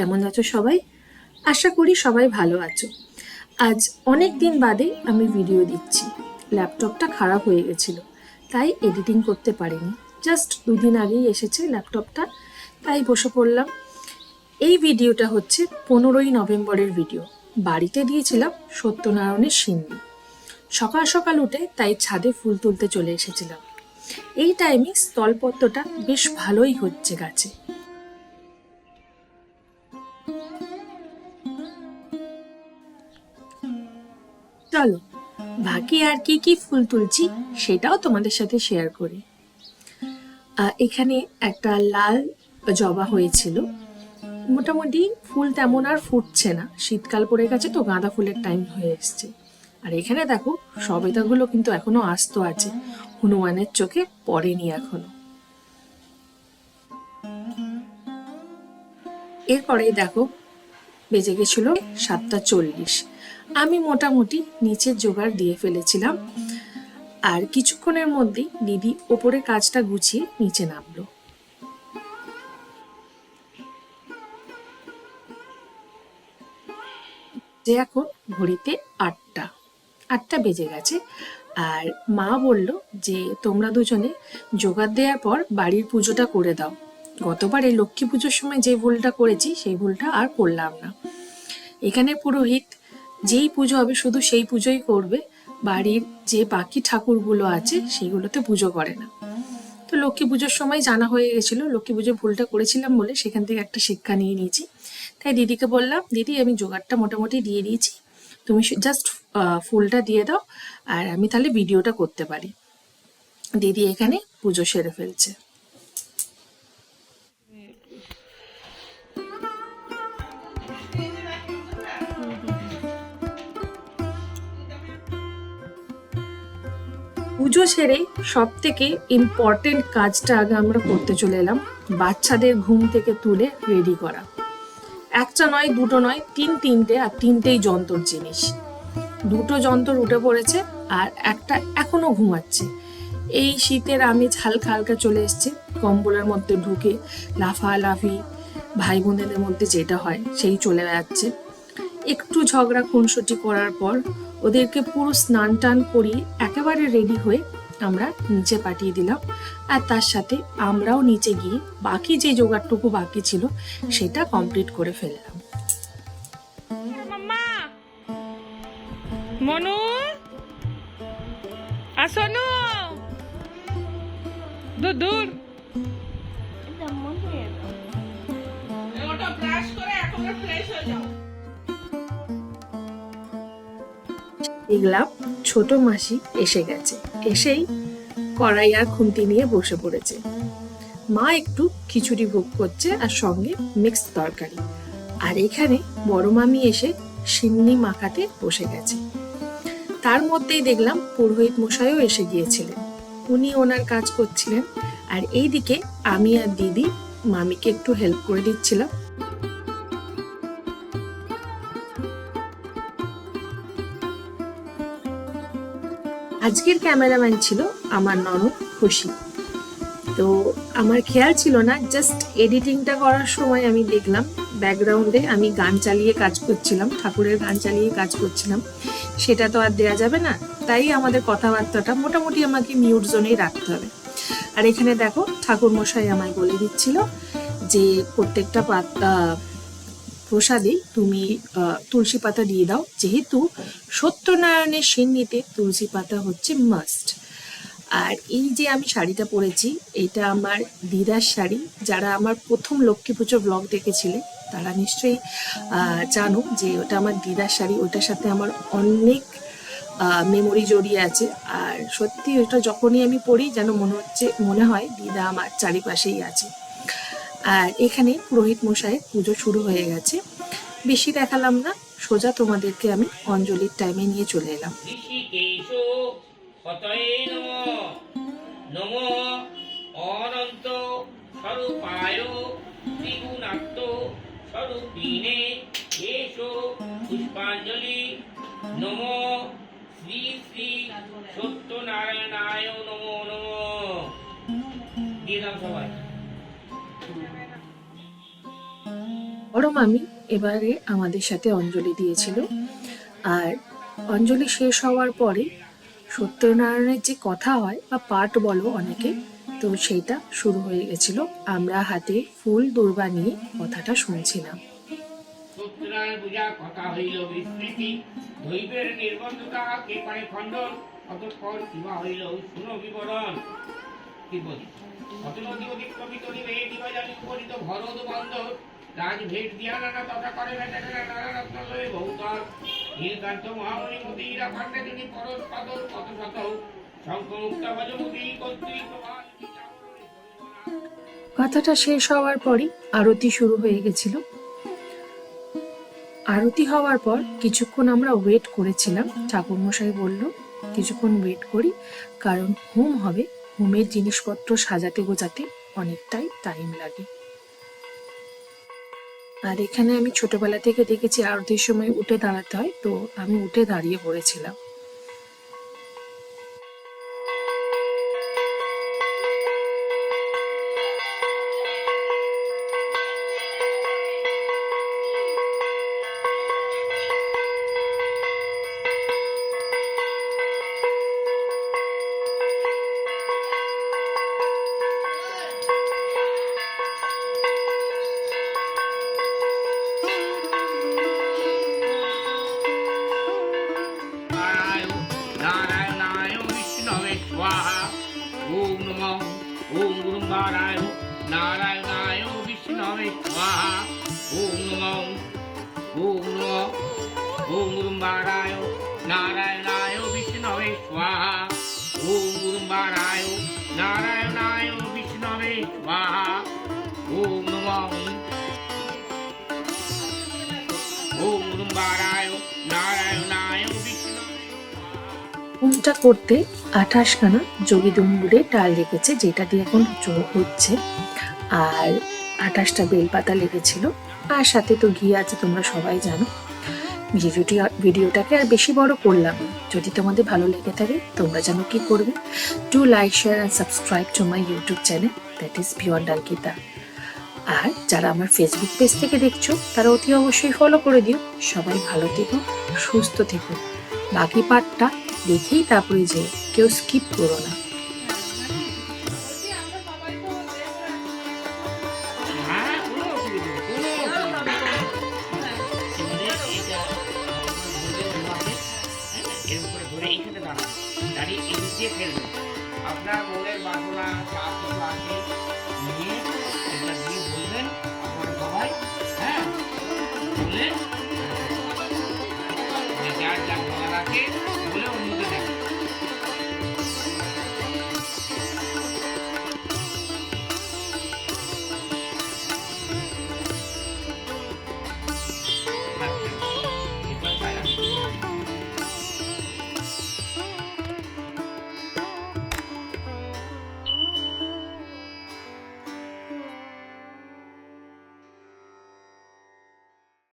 কেমন আছো সবাই? আশা করি সবাই ভালো আছো। আজ অনেক দিন বাদে আমি ভিডিও দিচ্ছি। ল্যাপটপটা খারাপ হয়ে গেছিল, তাই এডিটিং করতে পারিনি। জাস্ট দুদিন আগেই এসেছে ল্যাপটপটা, তাই বসে পড়লাম। এই ভিডিওটা হচ্ছে পনেরোই নভেম্বরের ভিডিও বাড়িতে দিয়েছিলাম সত্যনারায়ণের সিন্নি সকাল সকাল উঠে তাই ছাদে ফুল তুলতে চলে এসেছিলাম। এই টাইমে স্থলপত্রটা বেশ ভালোই হচ্ছে গাছে। চলো, বাকি আর কি কি ফুল তুলছি সেটাও তোমাদের সাথে শেয়ার করি। এখানে একটা লাল জবা হয়েছিল। মোটামুটি ফুল তেমন আর ফুটছে না। শীতকাল পড়ে গেছে তো গাঁদা ফুলের টাইম হয়ে এসছে। আর এখানে দেখো, সবেদাগুলো কিন্তু এখনও আস্ত আছে। হনুমানের চোখে পড়েনি এখনও। এরপরে দেখো, বেজে গেছিল সাতটা চল্লিশ। আমি মোটামুটি নিচের জোগাড় দিয়ে ফেলেছিলাম। আর কিছুক্ষণের মধ্যেই দিদি ওপরে কাজটা গুছিয়ে নিচে নামলো। যে এখন ঘড়িতে আটটা আটটা বেজে গেছে। আর মা বলল যে, তোমরা দুজনে জোগাড় দেওয়ার পর বাড়ির পুজোটা করে দাও। গতবারে লক্ষ্মী পুজোর সময় যে ভুলটা করেছি, সেই ভুলটা আর করলাম না। এখানে পুরোহিত যেই পুজো হবে, শুধু সেই পুজোই করবে। বাড়ির যে বাকি ঠাকুরগুলো আছে, সেগুলোতে পুজো করে না। তো লক্ষ্মী পুজোর সময় জানা হয়ে গেছিল, লক্ষ্মী পুজোর ভুলটা করেছিলাম বলে সেখান থেকে একটা শিক্ষা নিয়ে নিয়েছি। তাই দিদিকে বললাম, দিদি, আমি জোগাড়টা মোটামুটি দিয়ে দিয়েছি। তুমি জাস্ট ফুলটা দিয়ে দাও, আর আমি তাহলে ভিডিওটা করতে পারি। দিদি এখানে পুজো সেরে ফেলছে। পুজো সেরে সব থেকে ইম্পর্টেন্ট কাজটা আগে আমরা করতে চলে এলাম, বাচ্চাদের ঘুম থেকে তুলে রেডি করা। একটা নয়, দুটো নয়, তিন তিনটে আর তিনটেই যন্ত্র জিনিস। দুটো যন্ত্র উঠে পড়েছে আর একটা এখনও ঘুমাচ্ছে। এই শীতের আমেজ হালকা হালকা চলে এসছে, কম্বলের মধ্যে ঢুকে লাফালাফি ভাই বোনেদের মধ্যে যেটা হয় সেই চলে যাচ্ছে। একটু ঝগড়া খুনসুটি করার পর ওদেরকে পুরো স্নান টান করিয়ে একেবারে রেডি হয়ে আমরা নিচে পাঠিয়ে দিলাম। আর তার সাথে আমরাও নিচে গিয়ে বাকি যে জোগাড়টুকু বাকি ছিল সেটা কমপ্লিট করে ফেললাম। মনু! আসনু দূর দূর! ওটা ব্রাশ করে এখন ফ্রেশ হয়ে যাও। দেখলাম ছোট মাসি এসে গেছে। এসেই কড়াই আর খুন্তি নিয়ে বসে পড়েছে। মা একটু খিচুড়ি ভোগ করছে আর সঙ্গে মিক্স তরকারি। আর এখানে বড় মামি এসে সিন্নি মাখাতে বসে গেছে। তার মধ্যেই দেখলাম পুরোহিত মশাইও এসে গিয়েছিলেন। উনি ওনার কাজ করছিলেন। আর এইদিকে আমি আর দিদি মামিকে একটু হেল্প করে দিচ্ছিলাম। আজকের ক্যামেরাম্যান ছিল আমার ননদ খুশি। তো আমার খেয়াল ছিল না জাস্ট এডিটিংটা করার সময় আমি দেখলাম ব্যাকগ্রাউন্ডে আমি গান চালিয়ে কাজ করছিলাম, ঠাকুরের গান চালিয়ে কাজ করছিলাম। সেটা তো আর দেওয়া যাবে না, তাই আমাদের কথাবার্তাটা মোটামুটি আমাকে মিউট জোনেই রাখতে হবে। আর এখানে দেখো ঠাকুর মশাই আমায় বলে দিচ্ছিল যে প্রত্যেকটা পাতা প্রসাদে তুমি তুলসী পাতা দিয়ে দাও। যেহেতু সত্যনারায়ণের সিন্নিতে তুলসী পাতা হচ্ছে মাস্ট আর এই যে আমি শাড়িটা পরেছি, এটা আমার দিদার শাড়ি। যারা আমার প্রথম লক্ষ্মী পুজো ব্লগ দেখেছিলে, তারা নিশ্চয়ই জানো যে ওটা আমার দিদার শাড়ি। ওটার সাথে আমার অনেক মেমোরি জড়িয়ে আছে। আর সত্যি ওটা যখনই আমি পড়ি যেন মনে হচ্ছে, মনে হয় দিদা আমার চারিপাশেই আছে। আর এখানে পুরোহিত মশাইয়ের পুজো শুরু হয়ে গেছে। বেশি দেখালাম না সোজা তোমাদেরকে আমি অঞ্জলির টাইমে নিয়ে চলে এলাম। অনন্ত স্বরূপায় ত্রিগুণাত্ম স্বরূপিণে এষ পুষ্পাঞ্জলি। নম শ্রী শ্রী সত্যনারায়ণায় নম নম। দিয়ে দাও সবাই। বড় মামি এবারে আমাদের সাথে অঞ্জলি দিয়েছিল। আর অঞ্জলি শেষ হওয়ার পরে সত্যনারায়ণের যে কথা হয় বা পাঠ বলো অনেকে, তো সেইটা শুরু হয়ে গেছিল। আমরা হাতে ফুল দুর্বা নিয়ে কথাটা শুনছিলাম। সত্যনারায়ণ পূজা, কথা হইল বিস্মৃতি। দৈবের নির্বন্ধতা কে পারে খণ্ডন, অতঃপর কিবা হইল শুনো বিবরণ। কি বলি অত নদী অতিক্রমিত নিবে দিবা জানি উপরিত ভরদ বন্দর। ভেট দিয়া নানা তথা করে নানা রত্ন লয়ে নীলকান্ত মহামণি তিনি পরশ কত শত। কর্তৃক কথাটা শেষ হওয়ার পরই আরতি শুরু হয়ে গেছিল। আরতি হওয়ার পর কিছুক্ষণ আমরা ওয়েট করেছিলাম। ঠাকুরমশাই বলল, কিছুক্ষণ ওয়েট করি, কারণ হোম হবে। হোমের জিনিসপত্র সাজাতে গোজাতে অনেকটাই টাইম লাগে। আর এখানে আমি ছোটবেলা থেকে দেখেছি আরতির সময় উঠে দাঁড়াতে হয়, তো আমি উঠে দাঁড়িয়ে পড়েছিলাম। নমঃ, ওম গুরুম নারায়ণ নারায়ণায় বিষ্ণবে স্বাহা। ওম নমঃ ওম নমঃ, ওম গুরুম নারায়ণ নারায়ণায় বিষ্ণবে স্বাহা। ওম গুরুম নারায়ণ নারায়ণায় বিষ্ণবে স্বাহা। ওম নমঃ, ওম গুরুম নারায়ণ হোমটা করতে আঠাশখানা যোগী ডুমুরে ডাল লেগেছে যেটা দিয়ে এখন যোগ হচ্ছে। আর আঠাশটা বেলপাতা লেগেছিল। আর সাথে তো ঘি আছে, তোমরা সবাই জানো। ভিডিওটি ভিডিওটাকে আর বেশি বড় করলাম যদি তোমাদের ভালো লেগে থাকে, তোমরা জানো কি করবে? To like share and subscribe to my YouTube channel that is beyond Ankita আর যারা আমার ফেসবুক পেজ থেকে দেখছ, তারা অতি অবশ্যই ফলো করে দিও। সবাই ভালো থেকো, সুস্থ থেকো। বাকি পার্টটা দেখেই তারপরে যে কেউ স্কিপ করো না। আপনার মনের বাসনা কিছু আছে